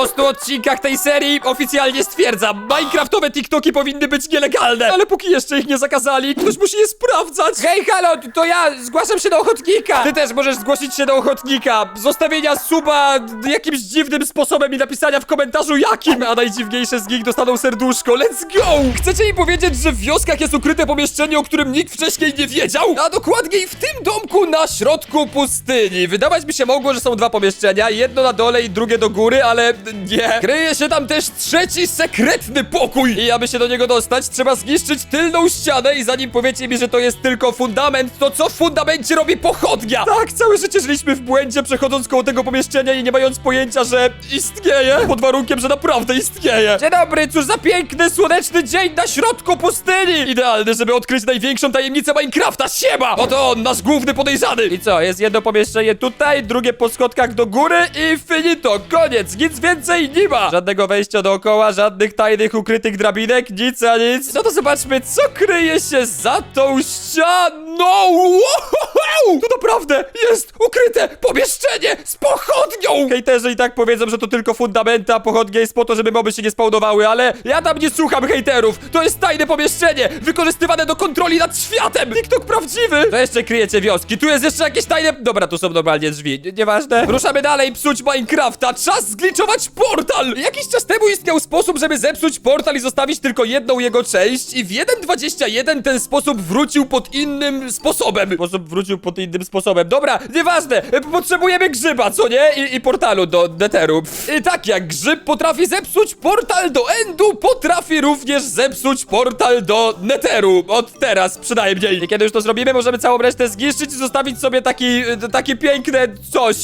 Po 100 odcinkach tej serii oficjalnie stwierdzam, Minecraftowe TikToki powinny być nielegalne, ale póki jeszcze ich nie zakazali, ktoś musi je sprawdzać. Hej, halo, to ja zgłaszam się do ochotnika. Ty też możesz zgłosić się do ochotnika. Zostawienia suba jakimś dziwnym sposobem i napisania w komentarzu jakim, a najdziwniejsze z nich dostaną serduszko. Let's go! Chcecie mi powiedzieć, że w wioskach jest ukryte pomieszczenie, o którym nikt wcześniej nie wiedział? A dokładniej w tym domku na środku pustyni. Wydawać mi się mogło, że są dwa pomieszczenia, jedno na dole i drugie do góry, ale nie. Kryje się tam też trzeci sekretny pokój. I aby się do niego dostać, trzeba zniszczyć tylną ścianę i zanim powiecie mi, że to jest tylko fundament, to co w fundamencie robi pochodnia? Tak, całe życie żyliśmy w błędzie, przechodząc koło tego pomieszczenia i nie mając pojęcia, że istnieje. Pod warunkiem, że naprawdę istnieje. Dzień dobry, cóż za piękny, słoneczny dzień na środku pustyni. Idealny, żeby odkryć największą tajemnicę Minecrafta. Siema! Oto on, nasz główny podejrzany. I co, jest jedno pomieszczenie tutaj, drugie po schodkach do góry i finito, koniec, nic więcej nie ma. Żadnego wejścia dookoła, żadnych tajnych, ukrytych drabinek, nic a nic. No to zobaczmy, co kryje się za tą ścianą. Wow! Tu naprawdę jest ukryte pomieszczenie z pochodnią. Hejterzy i tak powiedzą, że to tylko fundamenty, a pochodnia jest po to, żeby moby się nie spawnowały, ale ja tam nie słucham hejterów. To jest tajne pomieszczenie, wykorzystywane do kontroli nad światem. TikTok prawdziwy. To jeszcze kryjecie wioski. Tu jest jeszcze jakieś tajne... Dobra, tu są normalnie drzwi. Nie- Nieważne. Ruszamy dalej, psuć Minecrafta. Czas zgliczować portal. Jakiś czas temu istniał sposób, żeby zepsuć portal i zostawić tylko jedną jego część i w 1.21 ten sposób wrócił pod innym sposobem. Sposób wrócił pod innym sposobem. Dobra, nieważne. Potrzebujemy grzyba, co nie? I, i portalu do Netheru. I tak jak grzyb potrafi zepsuć portal do Endu, potrafi również zepsuć portal do Netheru. Od teraz przynajmniej. I kiedy już to zrobimy, możemy całą resztę zniszczyć i zostawić sobie taki, takie piękne coś.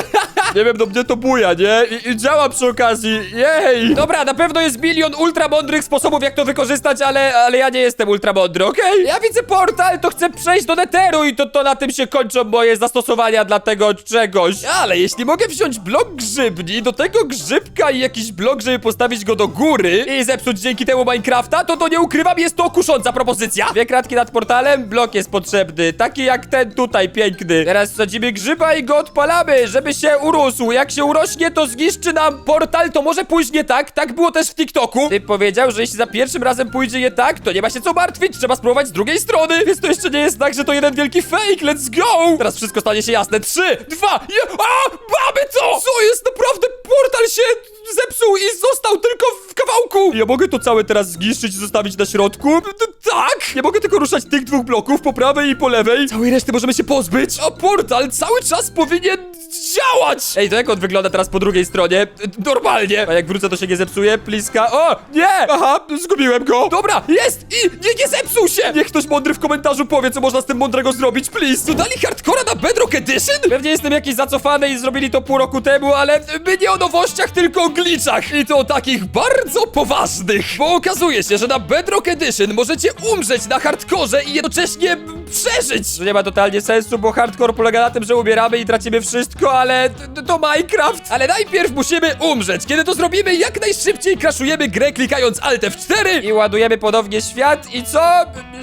nie wiem, do mnie to buja, nie? I, I działa przy okazji. Jej! Dobra, na pewno jest milion ultra mądrych sposobów, jak to wykorzystać, ale, ale ja nie jestem ultra mądry, okej? Ja widzę portal, to chcę przejść do Netheru i to, to na tym się kończą moje zastosowania dla tego czegoś. Ale jeśli mogę wziąć blok grzybni, do tego grzybka i jakiś blok, żeby postawić go do góry i zepsuć dzięki temu Minecrafta, to to nie ukrywam, jest to kusząca propozycja. Dwie kratki nad portalem, blok jest potrzebny, taki jak ten tutaj, piękny. Teraz wsadzimy grzyba i go odpalamy, żeby się urósł. Jak się urośnie, to zniszczy nam portal, to może pójść nie tak. Tak było też w TikToku. Ty powiedział, że jeśli za pierwszym razem pójdzie nie tak, to nie ma się co martwić, trzeba spróbować z drugiej strony. Więc to jeszcze nie jest tak, że to jeden wielki fake, let's go! Teraz wszystko stanie się jasne. Trzy, dwa, je... A! Mamy to! Co jest? Naprawdę portal się zepsuł i został tylko w kawałku! Ja mogę to całe teraz zniszczyć i zostawić na środku? Tak! Nie mogę tylko ruszać tych dwóch bloków po prawej i po lewej. Całej reszty możemy się pozbyć. A portal cały czas powinien działać! Ej, to jak on wygląda teraz po drugiej stronie? Normalnie! A jak wrócę, to się nie zepsuje? Pliska. O! Nie! Aha, zgubiłem go! Dobra, jest! I nie, nie zepsuł się! Niech ktoś mądry w komentarzu powie, co można z tym mądrego zrobić, please! Dodali hardcora na Bedrock Edition? Pewnie jestem jakiś zacofany i zrobili to pół roku temu, ale my nie o nowościach, tylko o glitchach! I to takich bardzo poważnych! Bo okazuje się, że na Bedrock Edition możecie umrzeć na hardkorze i jednocześnie przeżyć! Nie ma totalnie sensu, bo hardcore polega na tym, że umieramy i tracimy wszystko, ale to, to Minecraft! Ale najpierw musimy umrzeć! Kiedy to zrobimy, jak najszybciej kraszujemy grę klikając Alt F4 i ładujemy ponownie świat i co?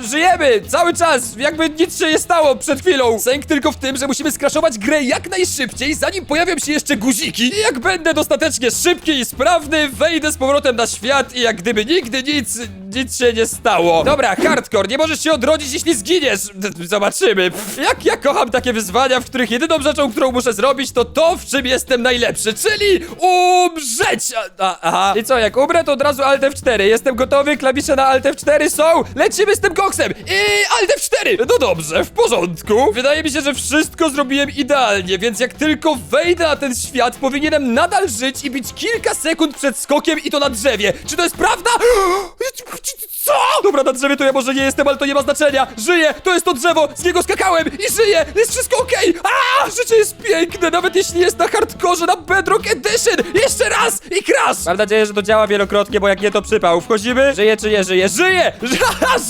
Żyjemy! Cały czas! Jakby nic się nie stało przed chwilą! Sęk tylko w tym, że musimy skraszować grę jak najszybciej, zanim pojawią się jeszcze guziki. I jak będę dostatecznie szybki i sprawny, wejdę z powrotem na świat i jak gdyby nigdy nic, nic się nie stało. Dobra, hardcore, nie możesz się odrodzić, jeśli zginiesz. Zobaczymy. Jak ja kocham takie wyzwania, w których jedyną rzeczą, którą muszę zrobić, to to, w czym jestem najlepszy, czyli umrzeć! A, a, aha. I co, jak umrę, to od razu Alt F4. Jestem gotowy, klawisze na Alt F4 są. Lecimy z tym koksem. I Alt F4. No dobrze, w porządku. Wydaje mi się, że wszystko zrobiłem idealnie, więc jak tylko wejdę na ten świat, powinienem nadal żyć i być kilka sekund przed skokiem i to na drzewie. Czy to jest prawda? Co? Dobra, na drzewie to ja może nie jestem, ale to nie ma znaczenia. Żyję, to jest to drzewo, z niego skakałem i żyję, jest wszystko okej. A, życie jest piękne, nawet jeśli jest na hardkorze, na Bedrock Edition. Jeszcze raz i crash. Mam nadzieję, że to działa wielokrotnie, bo jak nie, to przypał. Wchodzimy, żyje czy nie żyje? Żyje!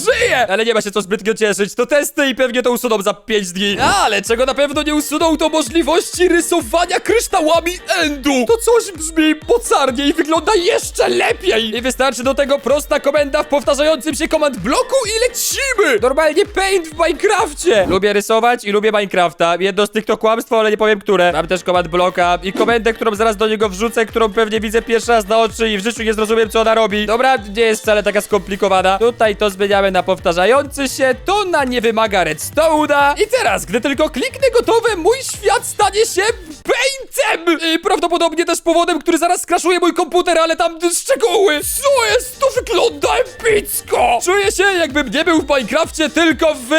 żyje! Ale nie ma się co zbytnio cieszyć, to testy i pewnie to usuną za 5 dni. Ale czego na pewno nie usuną, to możliwości rysowania kryształami endu. To coś brzmi mocarnie i wygląda jeszcze lepiej. I wystarczy do tego prosta komenda w powtarzającym się command bloku i lecimy! Normalnie paint w Minecrafcie! Lubię rysować i lubię Minecrafta. Jedno z tych to kłamstwo, ale nie powiem które. Mam też command bloka i komendę, którą zaraz do niego wrzucę, którą pewnie widzę pierwszy raz na oczy i w życiu nie zrozumiem, co ona robi. Dobra, nie jest wcale taka skomplikowana. Tutaj to zmieniamy na powtarzający się, to na nie wymaga redstone'a. I teraz, gdy tylko kliknę gotowe, mój świat stanie się paintem! I prawdopodobnie też powodem, który zaraz skraszuje mój komputer, ale tam szczegóły. Co jest? To wygląda epicko! Czuję się, jakbym nie był w Minecrafcie, tylko w...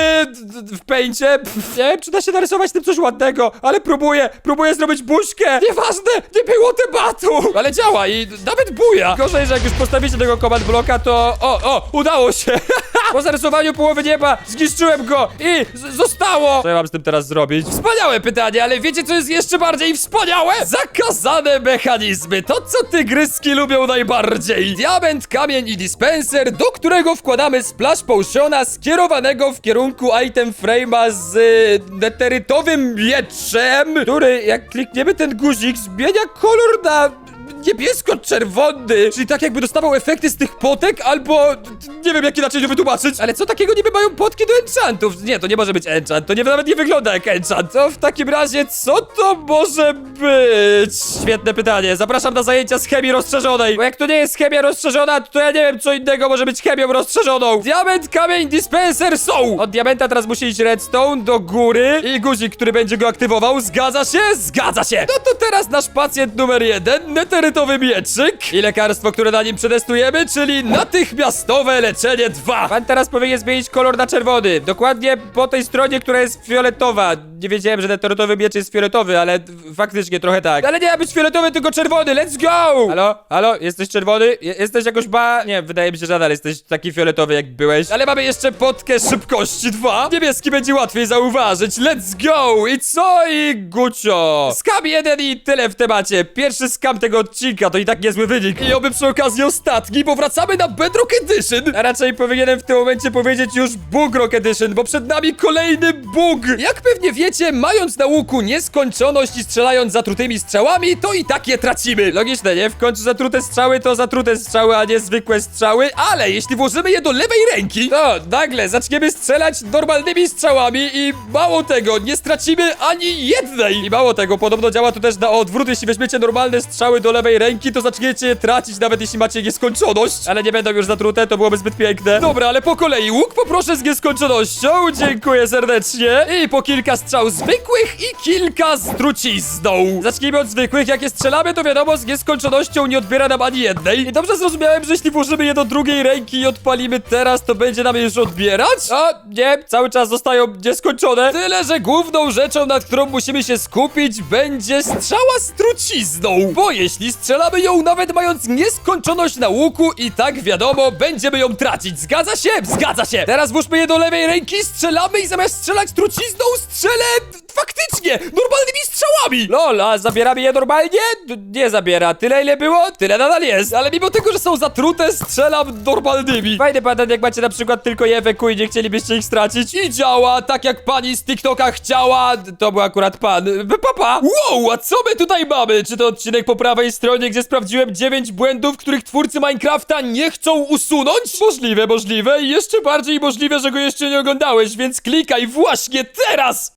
w paincie. Pff, nie wiem, czy da się narysować tym coś ładnego, ale próbuję, próbuję zrobić buźkę. Nieważne, nie było tematu! Ale działa i nawet buja. Gorzej, że jak już postawicie tego command bloka, to... O, o, udało się! po zarysowaniu połowy nieba zniszczyłem go i zostało! Co ja mam z tym teraz zrobić? Wspaniałe pytanie, ale wiecie, co jest jeszcze bardziej wspaniałe? Zakazane mechanizmy, to co tygryski lubią najbardziej. Diament, kamień i dispenser, do którego wkładamy splash potiona skierowanego w kierunku item frame'a z y, neterytowym mieczem, który jak klikniemy ten guzik zmienia kolor na niebiesko-czerwony, czyli tak jakby dostawał efekty z tych potek, albo nie wiem jak inaczej to wytłumaczyć, ale co takiego niby mają potki do enchantów? Nie, to nie może być enchant, to nie, nawet nie wygląda jak enchant. To w takim razie, co to może być? Świetne pytanie, zapraszam na zajęcia z chemii rozszerzonej, bo jak to nie jest chemia rozszerzona, to ja nie wiem co innego może być chemią rozszerzoną. Diament, kamień, dispenser są! Od diamenta teraz musi iść redstone do góry i guzik, który będzie go aktywował, zgadza się? Zgadza się! No to teraz nasz pacjent numer jeden, neterytowy mieczyk i lekarstwo, które na nim przetestujemy, czyli natychmiastowe leczenie 2. Pan teraz powinien zmienić kolor na czerwony, dokładnie po tej stronie, która jest fioletowa. Nie wiedziałem, że neterytowy miecz jest fioletowy, ale faktycznie trochę tak. Ale nie ma być fioletowy, tylko czerwony, let's go! Halo? Halo? Jesteś czerwony? Je jesteś jakoś ba... Nie, wydaje mi się, że nadal jesteś taki fioletowy, jak byłeś. Ale mamy jeszcze potkę szybkości 2. Niebieski będzie łatwiej zauważyć, let's go! I co? I gucio! Skam jeden i tyle w temacie. Pierwszy skam tego odcinka, to i tak niezły wynik. I oby przy okazji ostatni, bo wracamy na Bedrock Edition. A raczej powinienem w tym momencie powiedzieć już Bugrock Edition, bo przed nami kolejny bug. Jak pewnie wiecie, mając na łuku nieskończoność i strzelając zatrutymi strzałami, to i tak je tracimy. Logiczne, nie? W końcu zatrute strzały to zatrute strzały, a nie zwykłe strzały, ale jeśli włożymy je do lewej ręki, to nagle zaczniemy strzelać normalnymi strzałami i mało tego, nie stracimy ani jednej. I mało tego, podobno działa to też na odwrót, jeśli weźmiecie normalne strzały do lewej ręki, to zaczniecie tracić, nawet jeśli macie nieskończoność. Ale nie będą już zatrute, to byłoby zbyt piękne. Dobra, ale po kolei łuk poproszę z nieskończonością, dziękuję serdecznie. I po kilka strzał zwykłych i kilka z trucizną. Zacznijmy od zwykłych, jak je strzelamy, to wiadomo, z nieskończonością nie odbiera nam ani jednej. I dobrze zrozumiałem, że jeśli włożymy je do drugiej ręki i odpalimy teraz, to będzie nam je już odbierać? A, nie, cały czas zostają nieskończone. Tyle, że główną rzeczą, nad którą musimy się skupić, będzie strzała z trucizną. Bo jeśli strzelamy ją nawet mając nieskończoność na łuku, i tak wiadomo, będziemy ją tracić. Zgadza się? Zgadza się. Teraz włóżmy je do lewej ręki, strzelamy i zamiast strzelać trucizną, strzelę faktycznie normalnymi strzałami. Lol, a zabieramy je normalnie? D- Nie zabiera. Tyle ile było, tyle nadal jest. Ale mimo tego, że są zatrute, strzelam normalnymi. Fajny patent, jak macie na przykład tylko je w i nie chcielibyście ich stracić. I działa tak, jak pani z TikToka chciała. To był akurat pan. Papa. Wow, a co my tutaj mamy? Czy to odcinek po prawej stronie, gdzie sprawdziłem 9 błędów, których twórcy Minecrafta nie chcą usunąć? Możliwe, możliwe i jeszcze bardziej możliwe, że go jeszcze nie oglądałeś, więc klikaj właśnie teraz!